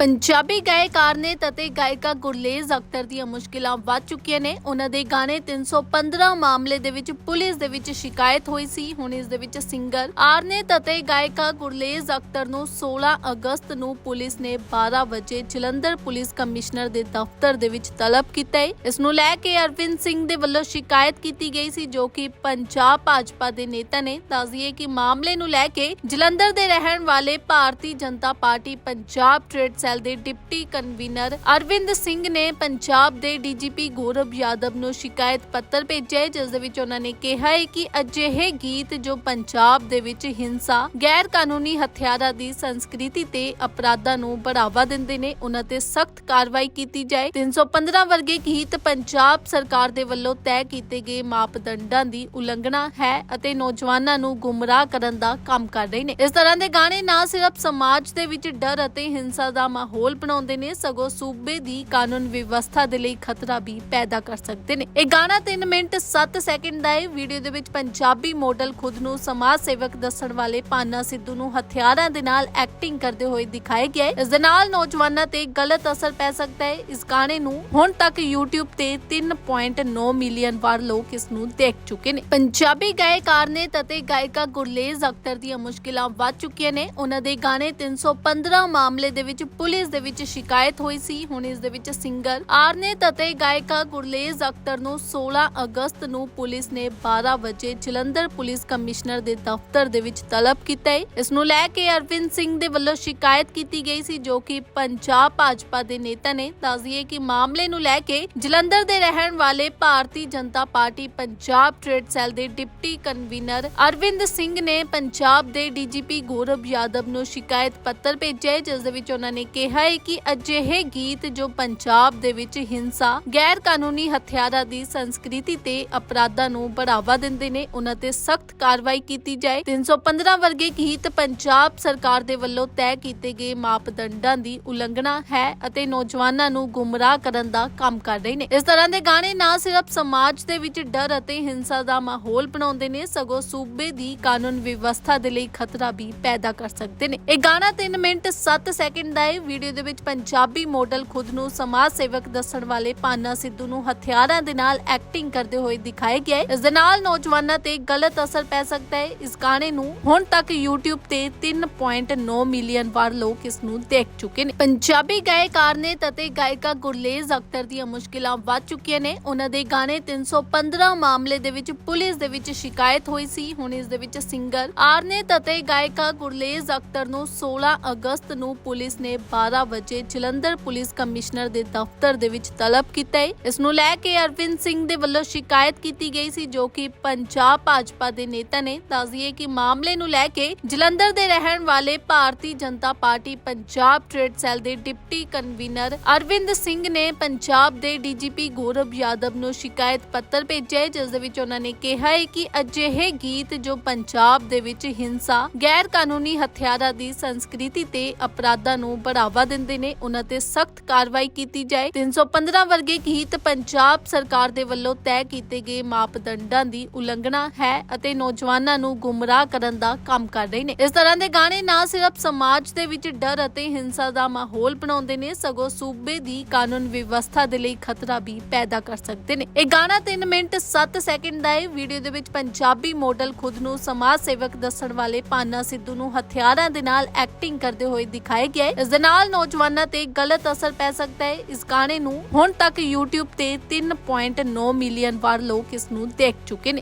ਪੰਜਾਬੀ ਗਾਇਕ ਆਰਨੇਤ ਅਤੇ ਗਾਇਕਾ ਗੁਰਲੇਜ਼ ਅਖਤਰ ਦੀਆਂ ਮੁਸ਼ਕਿਲਾਂ ਵੱਧ ਚੁੱਕੀਆਂ ਨੇ। ਉਹਨਾਂ ਦੇ ਗਾਣੇ 315 ਮਾਮਲੇ ਦੇ ਵਿੱਚ ਪੁਲਿਸ ਦੇ ਵਿੱਚ ਸ਼ਿਕਾਇਤ ਹੋਈ ਸੀ। ਹੁਣ ਇਸ ਦੇ ਵਿੱਚ ਸਿੰਗਰ ਆਰਨੇਤ ਅਤੇ ਗਾਇਕਾ ਗੁਰਲੇਜ਼ ਅਖਤਰ ਨੂੰ 16 ਅਗਸਤ ਨੂੰ ਪੁਲਿਸ ਨੇ 12 ਵਜੇ ਜਲੰਧਰ ਪੁਲਿਸ ਕਮਿਸ਼ਨਰ ਦੇ ਦਫ਼ਤਰ ਦੇ ਵਿੱਚ ਤਲਬ ਕੀਤਾ ਹੈ। ਇਸ ਨੂੰ ਲੈ ਕੇ ਅਰਵਿੰਦ ਸਿੰਘ ਦੇ ਵੱਲੋਂ ਸ਼ਿਕਾਇਤ ਕੀਤੀ ਗਈ ਸੀ, ਜੋ ਕਿ ਪੰਜਾਬ ਭਾਜਪਾ ਦੇ ਨੇਤਾ ਨੇ ਦੱਸਦੀਏ ਕਿ ਮਾਮਲੇ ਨੂੰ ਲੈ ਕੇ ਜਲੰਧਰ ਦੇ ਰਹਿਣ ਵਾਲੇ Bharatiya Janata party Punjab trade cell ਦੇ ਡਿਪਟੀ ਕਨਵੀਨਰ ਅਰਵਿੰਦ ਸਿੰਘ ਨੇ ਪੰਜਾਬ ਦੇ ਡੀਜੀਪੀ ਗੌਰਵ ਯਾਦਵ ਨੂੰ ਸ਼ਿਕਾਇਤ ਪੱਤਰ ਭੇਜਿਆ ਜਿਸ ਦੇ ਵਿੱਚ ਉਹਨਾਂ ਨੇ ਕਿਹਾ ਹੈ ਕਿ ਅਜਿਹੇ ਗੀਤ ਜੋ ਪੰਜਾਬ ਦੇ ਵਿੱਚ ਹਿੰਸਾ ਗੈਰ ਕਾਨੂੰਨੀ ਹਥਿਆਰਾਂ ਦੀ ਸੰਸਕ੍ਰਿਤੀ ਤੇ ਅਪਰਾਧਾਂ ਨੂੰ ਬੜਾਵਾ ਦਿੰਦੇ ਨੇ, ਉਹਨਾਂ ਤੇ ਸਖਤ ਕਾਰਵਾਈ ਕੀਤੀ ਜਾਏ। 315 ਵਰਗੇ ਗੀਤ ਪੰਜਾਬ ਸਰਕਾਰ ਦੇ ਵੱਲੋਂ ਤੈਅ ਕੀਤੇ ਗਏ ਮਾਪਦੰਡਾਂ ਦੀ ਉਲੰਘਣਾ ਹੈ ਅਤੇ ਨੌਜਵਾਨਾਂ ਨੂੰ ਗੁੰਮਰਾਹ ਕਰਨ ਦਾ ਕੰਮ ਕਰ ਰਹੇ ਨੇ। ਇਸ ਤਰ੍ਹਾਂ ਦੇ ਗਾਣੇ ਨਾ ਸਿਰਫ ਸਮਾਜ ਦੇ ਵਿੱਚ ਡਰ ਅਤੇ ਹਿੰਸਾ ਦਾ ਮਾਹੌਲ ਬਣਾਉਂਦੇ ਨੇ, ਸਗੋਂ ਸੂਬੇ ਦੀ ਕਾਨੂੰਨ ਵਿਵਸਥਾ ਦੇ ਲਈ ਖਤਰਾ ਵੀ ਪੈਦਾ ਕਰ ਸਕਦੇ ਨੇ। ਇਹ ਗਾਣਾ 3 ਮਿੰਟ 7 ਸੈਕਿੰਡ ਦਾ ਹੈ ਵੀਡੀਓ ਦੇ ਵਿੱਚ ਪੰਜਾਬੀ ਮਾਡਲ ਖੁਦ ਨੂੰ ਸਮਾਜ ਸੇਵਕ ਦੱਸਣ ਵਾਲੇ ਪਾਨਾ ਸਿੱਧੂ ਨੂੰ ਹਥਿਆਰਾਂ ਦੇ ਨਾਲ ਐਕਟਿੰਗ ਕਰਦੇ ਹੋਏ ਦਿਖਾਇਆ ਗਿਆ ਹੈ ਇਸ ਦੇ ਨਾਲ ਨੌਜਵਾਨਾਂ ਤੇ ਗਲਤ ਅਸਰ ਪੈ ਸਕਦਾ ਹੈ ਇਸ ਗਾਣੇ ਨੂੰ ਹੁਣ ਤੱਕ YouTube ਤੇ 3.9 ਮਿਲੀਅਨ ਵਾਰ ਲੋਕ ਇਸ ਨੂੰ ਦੇਖ ਚੁੱਕੇ ਨੇ। ਪੰਜਾਬੀ ਗਾਇਕ ਆਰਨੇਤ ਅਤੇ ਗਾਇਕਾ ਗੁਰਲੇਜ਼ ਅਖਤਰ ਦੀਆਂ ਮੁਸ਼ਕਿਲਾਂ ਵੱਧ ਚੁੱਕੀਆਂ ਨੇ। ਉਹਨਾਂ ਦੇ ਗਾਣੇ 315 ਮਾਮਲੇ ਦੇ ਵਿੱਚ ਪੁਲਿਸ ਪੁਲਿਸ ਦੇ ਵਿੱਚ ਸ਼ਿਕਾਇਤ ਹੋਈ ਸੀ। ਹੁਣ ਇਸ ਦੇ ਵਿੱਚ ਸਿੰਗਰ ਆਰਨੇਤ ਅਤੇ ਗਾਇਕਾ ਗੁਰਲੇਜ਼ ਅਖਤਰ ਨੂੰ 16 ਅਗਸਤ ਨੂੰ ਪੁਲਿਸ ਨੇ 12 ਵਜੇ ਜਲੰਧਰ ਪੁਲਿਸ ਕਮਿਸ਼ਨਰ ਦੇ ਦਫ਼ਤਰ ਦੇ ਵਿੱਚ ਤਲਬ ਕੀਤਾ ਹੈ। ਇਸ ਨੂੰ ਲੈ ਕੇ ਅਰਵਿੰਦ ਸਿੰਘ ਦੇ ਵੱਲੋਂ ਸ਼ਿਕਾਇਤ ਕੀਤੀ ਗਈ ਸੀ, ਜੋ ਕਿ ਪੰਜਾਬ ਭਾਜਪਾ ਦੇ ਨੇਤਾ ਨੇ ਦੱਸਦੀਏ ਕਿ ਮਾਮਲੇ ਨੂੰ ਲੈ ਕੇ ਜਲੰਧਰ ਦੇ ਰਹਿਣ ਵਾਲੇ Bharatiya Janata party Punjab trade cell ਦੇ ਡਿਪਟੀ ਕਨਵੀਨਰ ਅਰਵਿੰਦ ਸਿੰਘ ਨੇ ਪੰਜਾਬ ਦੇ ਡੀਜੀਪੀ ਗੌਰਵ ਯਾਦਵ ਨੂੰ ਸ਼ਿਕਾਇਤ ਪੱਤਰ ਭੇਜਿਆ ਹੈ, ਜਿਸ ਦੇ ਵਿੱਚ ਉਹਨਾਂ ਨੇ ਕਿਹਾ ਹੈ ਕਿ ਅਜਿਹੇ ਗੀਤ ਜੋ ਪੰਜਾਬ ਦੇ ਵਿੱਚ ਹਿੰਸਾ ਗੈਰ ਕਾਨੂੰਨੀ ਹਥਿਆਰਾਂ ਦੀ ਸੰਸਕ੍ਰਿਤੀ ਤੇ ਅਪਰਾਧਾਂ ਨੂੰ ਬੜਾਵਾ ਦਿੰਦੇ ਨੇ, ਉਹਨਾਂ ਤੇ ਸਖਤ ਕਾਰਵਾਈ ਕੀਤੀ ਜਾਏ। 315 ਵਰਗੇ ਗੀਤ ਪੰਜਾਬ ਸਰਕਾਰ ਦੇ ਵੱਲੋਂ ਤੈਅ ਕੀਤੇ ਗਏ ਮਾਪਦੰਡਾਂ ਦੀ ਉਲੰਘਣਾ ਹੈ ਅਤੇ ਨੌਜਵਾਨਾਂ ਨੂੰ ਗੁੰਮਰਾਹ ਕਰਨ ਦਾ ਕੰਮ ਕਰ ਰਹੇ ਨੇ। ਇਸ ਤਰ੍ਹਾਂ ਦੇ ਗਾਣੇ ਨਾ ਸਿਰਫ ਸਮਾਜ ਦੇ ਵਿੱਚ ਡਰ ਅਤੇ ਹਿੰਸਾ ਦਾ ਮਾਹੌਲ ਬਣਾਉਂਦੇ ਨੇ, ਸਗੋਂ ਸੂਬੇ ਦੀ ਕਾਨੂੰਨ ਵਿਵਸਥਾ ਦੇ ਲਈ ਖਤਰਾ ਵੀ ਪੈਦਾ ਕਰ ਸਕਦੇ ਨੇ। ਇਹ ਗਾਣਾ 3 ਮਿੰਟ 7 ਸੈਕਿੰਡ ਦਾ ਹੈ। ਵੀਡੀਓ ਦੇ ਵਿੱਚ ਪੰਜਾਬੀ ਮਾਡਲ ਖੁਦ ਨੂੰ ਸਮਾਜ ਸੇਵਕ ਦੱਸਣ ਵਾਲੇ ਪਾਨਾ ਸਿੱਧੂ ਨੂੰ ਹਥਿਆਰਾਂ ਦੇ ਨਾਲ ਐਕਟਿੰਗ ਕਰਦੇ ਹੋਏ ਦਿਖਾਇਆ ਗਿਆ ਹੈ। ਇਸ ਦੇ ਨਾਲ ਨੌਜਵਾਨਾਂ ਤੇ ਗਲਤ ਅਸਰ ਪੈ ਸਕਦਾ ਹੈ। ਇਸ ਗਾਣੇ ਨੂੰ ਹੁਣ ਤੱਕ YouTube ਤੇ 3.9 ਮਿਲੀਅਨ ਵਾਰ ਲੋਕ ਇਸ ਨੂੰ ਦੇਖ ਚੁੱਕੇ ਨੇ। ਪੰਜਾਬੀ ਗਾਇਕ ਆਰਨੇਤ ਅਤੇ ਗਾਇਕਾ ਗੁਰਲੇਜ਼ ਅਖਤਰ ਦੀਆਂ ਮੁਸ਼ਕਿਲਾਂ ਵੱਧ ਚੁੱਕੀਆਂ ਨੇ। ਉਹਨਾਂ ਦੇ ਗਾਣੇ 315 ਮਾਮਲੇ ਦੇ ਵਿੱਚ ਪੁਲਿਸ ਦੇ ਵਿੱਚ ਸ਼ਿਕਾਇਤ ਹੋਈ ਸੀ। ਹੁਣ ਇਸ ਦੇ ਵਿੱਚ ਸਿੰਗਰ ਆਰਨੇਤ ਅਤੇ ਗਾਇਕਾ ਗੁਰਲੇਜ਼ ਅਖਤਰ ਨੂੰ 16 ਅਗਸਤ ਨੂੰ ਪੁਲਿਸ ਨੇ 12 ਵਜੇ ਜਲੰਧਰ ਪੁਲਿਸ ਕਮਿਸ਼ਨਰ ਦੇ ਦਫ਼ਤਰ ਦੇ ਵਿੱਚ ਤਲਬ ਕੀਤਾ ਹੈ। ਇਸ ਨੂੰ ਲੈ ਕੇ ਅਰਵਿੰਦ ਸਿੰਘ ਦੇ ਵੱਲੋਂ ਸ਼ਿਕਾਇਤ ਕੀਤੀ ਗਈ ਸੀ, ਜੋ ਕਿ ਪੰਜਾਬ ਭਾਜਪਾ ਦੇ ਨੇਤਾ ਨੇ ਦੱਸਦੀਏ ਕਿ ਮਾਮਲੇ ਨੂੰ ਲੈ ਕੇ ਜਲੰਧਰ ਦੇ ਰਹਿਣ ਵਾਲੇ Bharatiya Janata party Punjab trade cell ਦੇ ਡਿਪਟੀ ਕਨਵੀਨਰ ਅਰਵਿੰਦ ਸਿੰਘ ਨੇ ਪੰਜਾਬ ਦੇ ਡੀਜੀਪੀ ਗੌਰਵ ਯਾਦਵ ਨੂੰ ਸ਼ਿਕਾਇਤ ਪੱਤਰ ਭੇਜਿਆ ਹੈ, ਜਿਸ ਦੇ ਵਿੱਚ ਉਹਨਾਂ ਨੇ ਕਿਹਾ ਹੈ ਕਿ ਅਜਿਹੇ ਗੀਤ ਜੋ ਪੰਜਾਬ ਦੇ ਵਿੱਚ ਹਿੰਸਾ ਗੈਰ ਕਾਨੂੰਨੀ ਹਥਿਆਰਾਂ ਦੀ ਸੰਸਕ੍ਰਿਤੀ ਤੇ ਅਪਰਾਧਾਂ ਨੂੰ ਬੜਾਵਾ ਦਿੰਦੇ ਨੇ ਉਹਨਾਂ ਤੇ ਸਖਤ ਕਾਰਵਾਈ ਕੀਤੀ ਜਾਏ 315 ਵਰਗੇ ਗੀਤ ਪੰਜਾਬ ਸਰਕਾਰ ਦੇ ਵੱਲੋਂ ਤੈਅ ਕੀਤੇ ਗਏ ਮਾਪਦੰਡਾਂ ਦੀ ਉਲੰਘਣਾ ਹੈ ਅਤੇ ਨੌਜਵਾਨਾਂ ਨੂੰ ਗੁੰਮਰਾਹ ਕਰਨ ਦਾ ਕੰਮ ਕਰ ਰਹੇ ਨੇ ਇਸ ਤਰ੍ਹਾਂ ਦੇ ਗਾਣੇ ਨਾ ਸਿਰਫ ਸਮਾਜ ਦੇ ਵਿੱਚ ਡਰ ਅਤੇ ਹਿੰਸਾ ਦਾ ਮਾਹੌਲ ਬਣਾਉਂਦੇ ਨੇ ਸਗੋਂ ਸੂਬੇ ਦੀ ਕਾਨੂੰਨ ਵਿਵਸਥਾ ਦੇ ਲਈ ਖਤਰਾ ਵੀ ਪੈਦਾ ਕਰ ਸਕਦੇ ਨੇ ਇਹ ਗਾਣਾ 3 ਮਿੰਟ 7 ਸੈਕਿੰਡ ਦਾ ਹੈ ਵੀਡੀਓ ਦੇ ਵਿੱਚ ਪੰਜਾਬੀ ਮਾਡਲ ਖੁਦ ਨੂੰ ਸਮਾਜ ਸੇਵਕ ਦੱਸਣ ਵਾਲੇ ਪਾਨਾ ਸਿੱਧੂ ਨੂੰ ਹਥਿਆਰਾਂ ਦੇ ਨਾਲ ਐਕਟਿੰਗ ਕਰਦੇ ਹੋਏ ਦਿਖਾਇਆ ਗਿਆ ਹੈ ਇਸ ਦੇ ਨਾਲ ਨਾਲ ਨੌਜਵਾਨਾਂ ਤੇ ਗਲਤ ਅਸਰ ਪੈ ਸਕਦਾ ਹੈ। ਇਸ ਗਾਣੇ ਨੂੰ ਹੁਣ ਤੱਕ YouTube ਤੇ 3.9 ਮਿਲੀਅਨ ਵਾਰ ਲੋਕ ਇਸ ਨੂੰ ਦੇਖ ਚੁੱਕੇ ਨੇ।